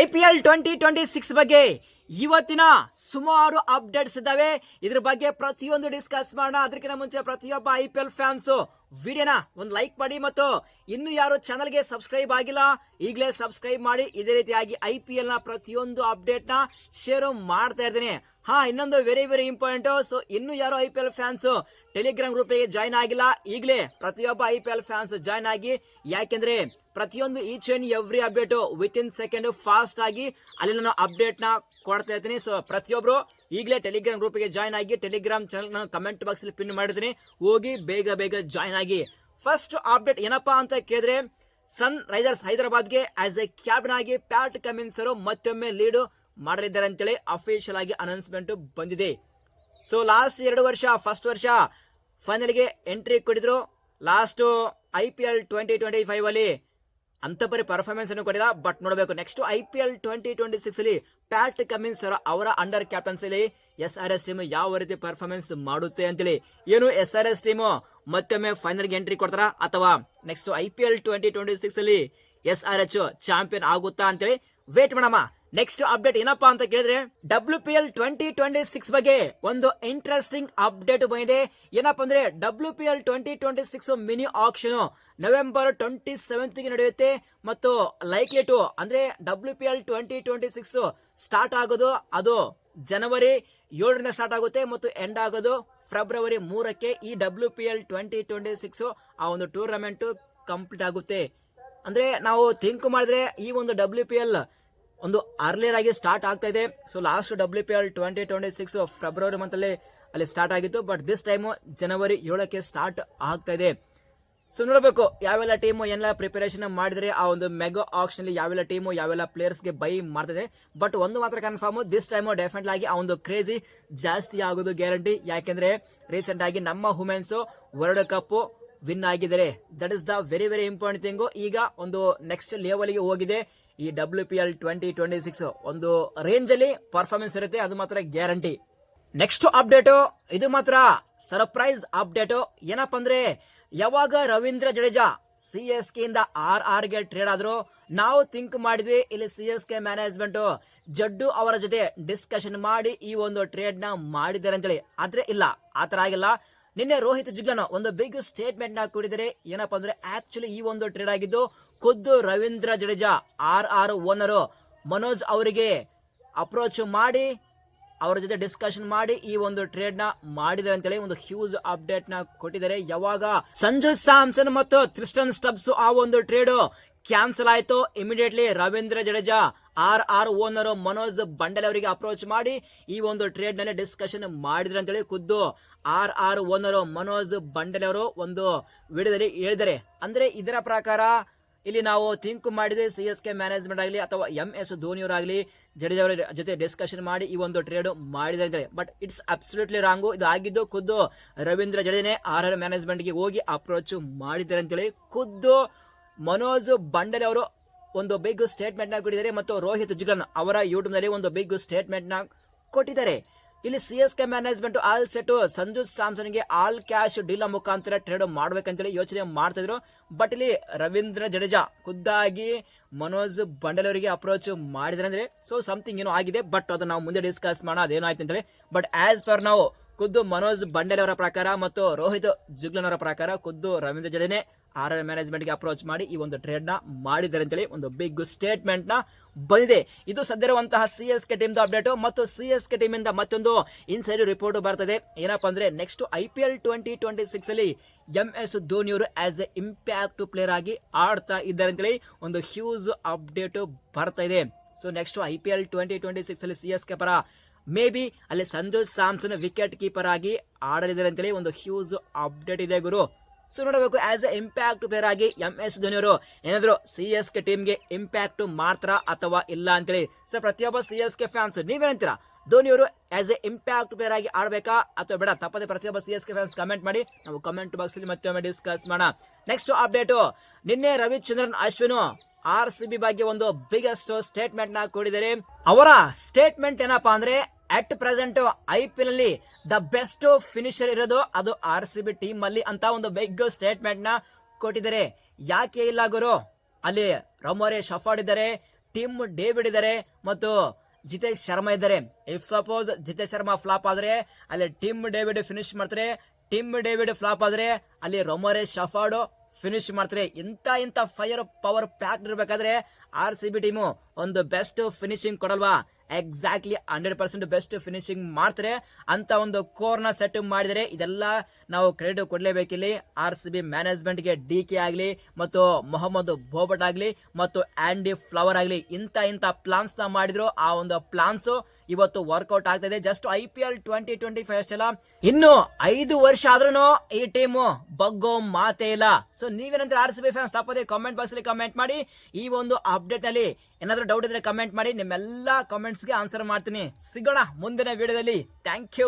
I P L twenty twenty six ಬಗ್ಗೆ ಇವತ್ತಿನ ಸುಮಾರು ಅಪ್ಡೇಟ್ಸ್ ಇದ್ದಾವೆ. ಇದ್ರ ಬಗ್ಗೆ ಪ್ರತಿಯೊಂದು ಡಿಸ್ಕಸ್ ಮಾಡೋಣ. ಅದಕ್ಕಿಂತ ಮುಂಚೆ ಪ್ರತಿಯೊಬ್ಬ ಐ ಪಿ ಎಲ್ ಫ್ಯಾನ್ಸ್ ವಿಡಿಯೋನ ಒಂದು ಲೈಕ್ ಮಾಡಿ ಮತ್ತು ಇನ್ನು ಯಾರು ಚಾನಲ್ಗೆ ಸಬ್ಸ್ಕ್ರೈಬ್ ಆಗಿಲ್ಲ, ಈಗಲೇ ಸಬ್ಸ್ಕ್ರೈಬ್ ಮಾಡಿ. ಇದೇ ರೀತಿಯಾಗಿ ಐ ಪಿ ಎಲ್ನ ಪ್ರತಿಯೊಂದು ಅಪ್ಡೇಟ್ನ ಶೇರ್ ಮಾಡ್ತಾ ಇದ್ದೀನಿ ಹಾ, ಇನ್ನೊಂದು ವೆರಿ ವೆರಿ ಇಂಪಾರ್ಟೆಂಟ್ ಸೊ ಇನ್ನು ಯಾರು I P L fans Telegram ಗ್ರೂಪ್ಗೆ join ಆಗಿಲ್ಲ, ಈಗಲೇ ಪ್ರತಿಯೊಬ್ಬ I P L fans join ಆಗಿ. ಯಾಕೆಂದ್ರೆ ಪ್ರತಿಯೊಂದು each and every update within second fast ಆಗಿ ಅಲ್ಲಿ ನಾನು ಅಪ್ಡೇಟ್ನ ಕೊಡ್ತಾ ಇರ್ತೀನಿ. ಸೊ ಪ್ರತಿಯೊಬ್ಬರು ಈಗಲೇ ಟೆಲಿಗ್ರಾಮ್ ಗ್ರೂಪಿಗೆ ಜಾಯ್ನ್ ಆಗಿ ಟೆಲಿಗ್ರಾಮ್ ಚಾನಲ್ ನಾನು ಕಮೆಂಟ್ ಬಾಕ್ಸ್ ಅಲ್ಲಿ ಪಿನ್ ಮಾಡಿದ್ದೀನಿ ಹೋಗಿ ಬೇಗ ಬೇಗ ಜಾಯ್ನ್ ಆಗಿ. ಫಸ್ಟ್ ಅಪ್ಡೇಟ್ ಏನಪ್ಪಾ ಅಂತ ಕೇಳಿದ್ರೆ ಸನ್ ರೈಸರ್ಸ್ ಹೈದರಾಬಾದ್ಗೆ ಆಸ್ ಎ ಕ್ಯಾಪ್ಟನ್ ಆಗಿ ಪ್ಯಾಟ್ ಕಮಿನ್ಸ್ ಅವರು ಮತ್ತೊಮ್ಮೆ ಲೀಡ್ ಮಾಡಲಿದ್ದಾರೆ ಅಂತೇಳಿ ಅಫಿಷಿಯಲ್ ಆಗಿ ಅನೌನ್ಸ್ಮೆಂಟ್ ಬಂದಿದೆ. ಸೊ ಲಾಸ್ಟ್ ಎರಡು ವರ್ಷ ಫಸ್ಟ್ ವರ್ಷ ಫೈನಲ್ಗೆ ಎಂಟ್ರಿ ಕೊಟ್ಟಿದ್ರು. Last I P L twenty twenty five ಅಲ್ಲಿ ಅಂತ ಪರಿ ಪರ್ಫಾರ್ಮೆನ್ಸ್ ಅನ್ನು ಕೊಟ್ಟಿಲ್ಲ ಬಟ್ ನೋಡಬೇಕು next I P L twenty twenty six ಅಲ್ಲಿ ಪ್ಯಾಟ್ ಕಮಿನ್ಸ್ ಅವರ ಅಂಡರ್ ಕ್ಯಾಪ್ಟನ್ಸಿಲಿ ಎಸ್ ಆರ್ ಎಸ್ ಟೀಮ್ ಯಾವ ರೀತಿ ಪರ್ಫಾರ್ಮೆನ್ಸ್ ಮಾಡುತ್ತೆ ಅಂತೇಳಿ. ಏನು ಎಸ್ ಆರ್ ಎಸ್ ಟೀಮು ಮತ್ತೊಮ್ಮೆ ಫೈನಲ್ಗೆ ಎಂಟ್ರಿ ಕೊಡ್ತಾರ? ಅಥವಾ next I P L twenty twenty six ಅಲ್ಲಿ ಎಸ್ ಆರ್ ಎಚ್ ಚಾಂಪಿಯನ್ ಆಗುತ್ತಾ ಅಂತೇಳಿ ವೇಟ್ ಮಾಡಮ್ಮ ನೆಕ್ಸ್ಟ್ ಅಪ್ಡೇಟ್ ಏನಪ್ಪಾ ಅಂತ ಕೇಳಿದ್ರೆ W P L twenty twenty six ಬಗ್ಗೆ ಒಂದು ಇಂಟ್ರೆಸ್ಟಿಂಗ್ ಅಪ್ಡೇಟ್ ಬಂದಿದೆ. ಏನಪ್ಪಾ ಅಂದ್ರೆ W P L twenty twenty six mini auction November twenty ಸೆವೆಂತ್ಗೆ ನಡೆಯುತ್ತೆ ಮತ್ತು ಲೈಕ್ಲಿ ಟು ಅಂದ್ರೆ W P L twenty twenty six start ಆಗೋದು ಅದು ಜನವರಿ ಏಳರಿಂದ ಸ್ಟಾರ್ಟ್ ಆಗುತ್ತೆ ಮತ್ತು ಎಂಡ್ ಆಗೋದು ಫೆಬ್ರವರಿ ಮೂರಕ್ಕೆ ಈ W P L twenty twenty six ಆ ಒಂದು ಟೂರ್ನಮೆಂಟ್ ಕಂಪ್ಲೀಟ್ ಆಗುತ್ತೆ. ಅಂದ್ರೆ ನಾವು ಥಿಂಕ್ ಮಾಡಿದ್ರೆ ಈ ಒಂದು ಡಬ್ಲ್ಯೂ ಪಿ ಎಲ್ ಒಂದು ಅರ್ಲಿಯರ್ ಆಗಿ ಸ್ಟಾರ್ಟ್ ಆಗ್ತಾ ಇದೆ. So last W P L twenty twenty six February month ಅಲ್ಲಿ ಅಲ್ಲಿ ಸ್ಟಾರ್ಟ್ ಆಗಿತ್ತು. ಬಟ್ ದಿಸ್ ಟೈಮು ಜನವರಿ ಏಳಕ್ಕೆ ಸ್ಟಾರ್ಟ್ ಆಗ್ತಾ ಇದೆ. ಸೊ ನೋಡಬೇಕು ಯಾವೆಲ್ಲ ಟೀಮು ಎಲ್ಲ ಪ್ರಿಪರೇಷನ್ ಮಾಡಿದರೆ ಆ ಒಂದು ಮೆಗಾ ಆಕ್ಷನ್ ಅಲ್ಲಿ ಯಾವೆಲ್ಲ ಟೀಮು ಯಾವೆಲ್ಲ ಪ್ಲೇಯರ್ಸ್ಗೆ ಬೈ ಮಾಡ್ತಿದೆ. ಬಟ್ ಒಂದು ಮಾತ್ರ ಕನ್ಫರ್ಮ್ ದಿಸ್ ಟೈಮು ಡೆಫಿನೆಟ್ ಆಗಿ ಆ ಒಂದು ಕ್ರೇಜಿ ಜಾಸ್ತಿ ಆಗೋದು ಗ್ಯಾರಂಟಿ ಯಾಕೆಂದ್ರೆ ರೀಸೆಂಟ್ ಆಗಿ ನಮ್ಮ ವುಮೆನ್ಸು ವರ್ಲ್ಡ್ ಕಪ್ ವಿನ್ ಆಗಿದ್ದಾರೆ. That is the very very important thing ಈಗ ಒಂದು ನೆಕ್ಸ್ಟ್ ಲೆವೆಲ್ಗೆ ಹೋಗಿದೆ. ಈ W P L twenty twenty six ಒಂದು ರೇಂಜ್ ಅಲ್ಲಿ ಪರ್ಫಾರ್ಮೆನ್ಸ್ ಇರುತ್ತೆ, ಅದು ಮಾತ್ರ ಗ್ಯಾರಂಟಿ ನೆಕ್ಸ್ಟ್ ಅಪ್ಡೇಟು ಇದು ಮಾತ್ರ ಸರ್ಪ್ರೈಸ್ ಅಪ್ಡೇಟು ಏನಪ್ಪ ಅಂದ್ರೆ, ಯಾವಾಗ Ravindra Jadeja C S K ಇಂದ ಆರ್ ಆರ್ಗೆ ಟ್ರೇಡ್ ಆದ್ರು, ನಾವು ಥಿಂಕ್ ಮಾಡಿದ್ವಿ, ಇಲ್ಲಿ C S K management Jaddu ಅವರ ಜೊತೆ ಡಿಸ್ಕಷನ್ ಮಾಡಿ ಈ ಒಂದು ಟ್ರೇಡ್ನ ಮಾಡಿದ್ದಾರೆ ಅಂತೇಳಿ. ಆದ್ರೆ ಇಲ್ಲ ಆತರ ಆಗಿಲ್ಲ. ನಿನ್ನೆ ರೋಹಿತ್ ಜುಗನ ಒಂದು ಬಿಗ್ ಸ್ಟೇಟ್ಮೆಂಟ್ನ ಕೊಡಿದರೆ ಏನಪ್ಪಾ ಅಂದ್ರೆ ಆಕ್ಚುಲಿ ಈ ಒಂದು ಟ್ರೇಡ್ ಆಗಿದ್ದು ಖುದ್ದು Ravindra Jadeja R R owner Manoj ಅವರಿಗೆ ಅಪ್ರೋಚ್ ಮಾಡಿ, ಅವರ ಜೊತೆ ಡಿಸ್ಕಷನ್ ಮಾಡಿ ಈ ಒಂದು ಟ್ರೇಡ್ನ ಮಾಡಿದ್ದಾರೆ ಅಂತೇಳಿ ಒಂದು ಹ್ಯೂಜ್ ಅಪ್ಡೇಟ್ನ ಕೊಟ್ಟಿದ್ದಾರೆ. ಯಾವಾಗ? ಸಂಜು ಸ್ಯಾಮ್ಸನ್ ಮತ್ತು ಕ್ರಿಸ್ಟನ್ ಸ್ಟಬ್ಸ್ ಆ ಒಂದು ಟ್ರೇಡ್ ಕ್ಯಾನ್ಸಲ್ ಆಯ್ತು. Immediately Ravindra Jadeja R R owner Manoj Badale ಅವರಿಗೆ ಅಪ್ರೋಚ್ ಮಾಡಿ ಈ ಒಂದು ಟ್ರೇಡ್ನಲ್ಲಿ ಡಿಸ್ಕಷನ್ ಮಾಡಿದ್ರು ಅಂತೇಳಿ ಖುದ್ದು R R owner Manoj Badale ಅವರು ಒಂದು ವಿಡಿಯೋದಲ್ಲಿ ಹೇಳಿದರೆ ಅಂದ್ರೆ ಇದರ ಪ್ರಕಾರ ಇಲ್ಲಿ ನಾವು ಥಿಂಕ್ ಮಾಡಿದ್ರೆ ಸಿ ಎಸ್ ಕೆ ಮ್ಯಾನೇಜ್ಮೆಂಟ್ ಆಗಲಿ ಅಥವಾ ಎಂ ಎಸ್ ಜಡೇಜ್ ಅವರ ಜೊತೆ ಡಿಸ್ಕಷನ್ ಮಾಡಿ ಈ ಒಂದು ಟ್ರೇಡ್ ಮಾಡಿದ್ದಾರೆ ಬಟ್ ಇಟ್ಸ್ ಅಬ್ಸಲ್ಯೂಟ್ಲಿ ರಾಂಗು ಇದು ಆಗಿದ್ದು ಖುದ್ದು ರವೀಂದ್ರ ಜಡೇನೆ ಆರ್ ಆರ್ ಮ್ಯಾನೇಜ್ಮೆಂಟ್ಗೆ ಹೋಗಿ ಅಪ್ರೋಚ್ ಮಾಡಿದ್ದಾರೆ ಅಂತೇಳಿ ಖುದ್ದು ಮನೋಜ್ ಬಂಡಲೆ ಅವರು ಒಂದು ಬಿಗ್ ಸ್ಟೇಟ್ಮೆಂಟ್ನ ಕೊಟ್ಟಿದ್ದಾರೆ ಮತ್ತು ರೋಹಿತ್ ಜುಗನ್ ಅವರ ಯೂಟ್ಯೂಬ್ನಲ್ಲಿ ಒಂದು ಬಿಗ್ ಸ್ಟೇಟ್ಮೆಂಟ್ನ ಕೊಟ್ಟಿದ್ದಾರೆ. ಇಲ್ಲಿ C S K management all set Sanju ಸ್ಯಾಮ್ಸನ್ಗೆ all cash deal ಮುಖಾಂತರ ಟ್ರೇಡ್ ಮಾಡ್ಬೇಕಂತೇಳಿ ಯೋಚನೆ ಮಾಡ್ತಿದ್ರು ಬಟ್ ಇಲ್ಲಿ ರವೀಂದ್ರ ಜಡೇಜಾ ಖುದ್ದಾಗಿ ಮನೋಜ್ ಬಂಡಲ್ ಅವರಿಗೆ ಅಪ್ರೋಚ್ ಮಾಡಿದ್ರೆ ಅಂದ್ರೆ ಸೊ ಸಮಥಿಂಗ್ ಏನೋ ಆಗಿದೆ ಬಟ್ ಅದನ್ನ ನಾವು ಮುಂದೆ ಡಿಸ್ಕಸ್ ಮಾಡೋಣ ಅದೇನೋ ಆಯ್ತು ಅಂತೇಳಿ. ಬಟ್ ಆಸ್ ಪರ್ ನಾವು ಖುದ್ದು ಮನೋಜ್ ಬಂಡೇಲ್ ಅವರ ಪ್ರಕಾರ ಮತ್ತು ರೋಹಿತ್ ಜುಗ್ಲನ್ ಅವರ ಪ್ರಕಾರ ಖುದ್ದು ರವೀಂದ್ರ ಜಡೇನೆ ಆರ್ ಆರ್ ಮ್ಯಾನೇಜ್ಮೆಂಟ್ಗೆ ಅಪ್ರೋಚ್ ಮಾಡಿ ಈ ಒಂದು ಟ್ರೇಡ್ನ ಮಾಡಿದ್ದಾರೆ ಅಂತೇಳಿ ಒಂದು ಬಿಗ್ ಸ್ಟೇಟ್ಮೆಂಟ್ನ ಬಂದಿದೆ. ಇದು ಸದ್ಯರುವಂತಹ ಸಿ ಎಸ್ ಕೆ ಟೀಮ್ದು ಅಪ್ಡೇಟು ಮತ್ತು ಸಿ ಎಸ್ ಕೆ ಟೀಮಿಂದ ಮತ್ತೊಂದು ಇನ್ಸೈಡ್ ರಿಪೋರ್ಟ್ ಬರ್ತದೆ. ಏನಪ್ಪಾ ಅಂದರೆ next I P L twenty twenty ಸಿಕ್ಸಲ್ಲಿ M S Dhoni ಅವರು ಆಸ್ ಎ ಇಂಪ್ಯಾಕ್ಟ್ ಪ್ಲೇಯರ್ ಆಗಿ ಆಡ್ತಾ ಇದ್ದಾರೆ ಅಂತೇಳಿ ಒಂದು ಹ್ಯೂಜ್ ಅಪ್ಡೇಟು ಬರ್ತಾ ಇದೆ. So next I P L twenty twenty ಸಿಕ್ಸಲ್ಲಿ C S K ಪರ ಮೇ ಬಿ ಅಲ್ಲಿ ಸಂಜು ಸ್ಯಾಮ್ಸನ್ ವಿಕೆಟ್ ಕೀಪರ್ ಆಗಿ ಆಡಲಿದ್ದಾರೆ ಅಂತೇಳಿ ಒಂದು ಹ್ಯೂಜ್ ಅಪ್ಡೇಟ್ ಇದೆ ಗುರು. ಸೊ ನೋಡಬೇಕು ಆಸ್ ಎ ಇಂಪ್ಯಾಕ್ಟ್ ಪ್ಲೇಯರ್ ಆಗಿ ಎಂ ಎಸ್ ಧೋನಿಯವರು ಏನಾದ್ರು ಸಿ ಎಸ್ ಕೆ ಟೀಮ್ಗೆ ಇಂಪ್ಯಾಕ್ಟ್ ಮಾಡ್ತಾರಾ ಅಥವಾ ಇಲ್ಲ ಅಂತೇಳಿ. ಸೊ ಪ್ರತಿಯೊಬ್ಬ ಸಿ ಎಸ್ ಕೆ ಫ್ಯಾನ್ಸ್ ನೀವೇನಂತೀರಾ? ಧೋನಿಯವರು ಆಸ್ ಎ ಇಂಪ್ಯಾಕ್ಟ್ ಪ್ಲೇಯರ್ ಆಗಿ ಆಡಬೇಕಾ ಅಥವಾ ಬೇಡ? ತಪ್ಪದೆ ಪ್ರತಿಯೊಬ್ಬ C S K fans comment ಮಾಡಿ. ನಾವು ಕಮೆಂಟ್ ಬಾಕ್ಸ್ ಅಲ್ಲಿ ಮತ್ತೊಮ್ಮೆ ಡಿಸ್ಕಸ್ ಮಾಡೋಣ. ನೆಕ್ಸ್ಟ್ ಅಪ್ಡೇಟು ನಿನ್ನೆ Ravichandran, Ashwin R C B ಬಗ್ಗೆ ಒಂದು ಬಿಗ್ಗೆಸ್ಟ್ ಸ್ಟೇಟ್ಮೆಂಟ್ನ ಅವರ ಸ್ಟೇಟ್ಮೆಂಟ್ ಏನಪ್ಪಾ ಅಂದ್ರೆ at present I P L ಅಲ್ಲಿ ದ ಬೆಸ್ಟ್ ಫಿನಿಶರ್ ಇರೋದು ಅದು ಆರ್ ಸಿ ಬಿ ಟೀಮ್ ಅಲ್ಲಿ ಅಂತ ಒಂದು ಬಿಗ್ ಸ್ಟೇಟ್ಮೆಂಟ್ನ ಕೊಟ್ಟಿದ್ದಾರೆ. ಯಾಕೆ ಇಲ್ಲ ಗುರು? ಅಲ್ಲಿ ರಮೋರೆ ಶಫಾಡ್ ಇದ್ದಾರೆ ಟಿಮ್ ಡೇವಿಡ್ ಇದ್ದಾರೆ ಮತ್ತು ಜಿತೇಶ್ ಶರ್ಮಾ ಇದ್ದಾರೆ. If suppose Jitesh Sharma flop ಆದ್ರೆ, ಅಲ್ಲಿ ಟಿಮ್ ಡೇವಿಡ್ ಫಿನಿಶ್ ಮಾಡ್ತಾರೆ. ಟಿಮ್ ಡೇವಿಡ್ ಫ್ಲಾಪ್ ಆದ್ರೆ, ಅಲ್ಲಿ ರೊಮೊರೆ ಶಫಾಡ್ ಫಿನಿಶ್ ಮಾಡ್ತಾರೆ. ಇಂಥ ಇಂಥ ಫೈರ್ ಪವರ್ ಪ್ಯಾಕ್ ಇರಬೇಕಾದ್ರೆ ಆರ್ ಸಿ ಬಿ ಟೀಮು ಒಂದು best finishing ಕೊಡಲ್ವಾ? Exactly hundred percent best finishing ಮಾಡ್ತಾರೆ. ಅಂತ ಒಂದು ಕೋರ್ನ ಸೆಟ್ ಮಾಡಿದರೆ ಇದೆಲ್ಲ ನಾವು ಕ್ರೆಡಿಟ್ ಕೊಡಲೇಬೇಕಿಲ್ಲಿ. ಆರ್ ಸಿ ಬಿ ಮ್ಯಾನೇಜ್ಮೆಂಟ್ಗೆ ಡಿ ಕೆ ಆಗಲಿ, ಮತ್ತು ಮೊಹಮ್ಮದ್ ಬೋಬಟ್ ಆಗಲಿ, ಮತ್ತು ಆ್ಯಂಡಿ ಫ್ಲವರ್ ಆಗಲಿ, ಇಂಥ ಇಂಥ ಪ್ಲಾನ್ಸ್ನ ಮಾಡಿದ್ರು. ಆ ಒಂದು ಪ್ಲಾನ್ಸು ಇವತ್ತು ವರ್ಕೌಟ್ ಆಗ್ತಾ ಇದೆ. Just I P L twenty twenty five ಅಷ್ಟೆಲ್ಲ. ಇನ್ನು ಐದು ವರ್ಷ ಆದ್ರೂ ಈ ಟೀಮ್ ಬಗ್ಗೋ ಮಾತೇ ಇಲ್ಲ. ಸೊ ನೀವೇನಂದ್ರೆ ಆರ್ ಸಿ ಬಿ ಫ್ಯಾನ್ಸ್ ತಪ್ಪದೆ ಕಾಮೆಂಟ್ ಬಾಕ್ಸ್ ಅಲ್ಲಿ ಕಮೆಂಟ್ ಮಾಡಿ. ಈ ಒಂದು ಅಪ್ಡೇಟ್ ಅಲ್ಲಿ ಏನಾದ್ರೂ ಡೌಟ್ ಇದ್ರೆ ಕಮೆಂಟ್ ಮಾಡಿ. ನಿಮ್ಮೆಲ್ಲ ಕಾಮೆಂಟ್ಸ್ಗೆ ಆನ್ಸರ್ ಮಾಡ್ತೀನಿ. ಸಿಗೋಣ ಮುಂದಿನ ವಿಡಿಯೋದಲ್ಲಿ ಥ್ಯಾಂಕ್ ಯು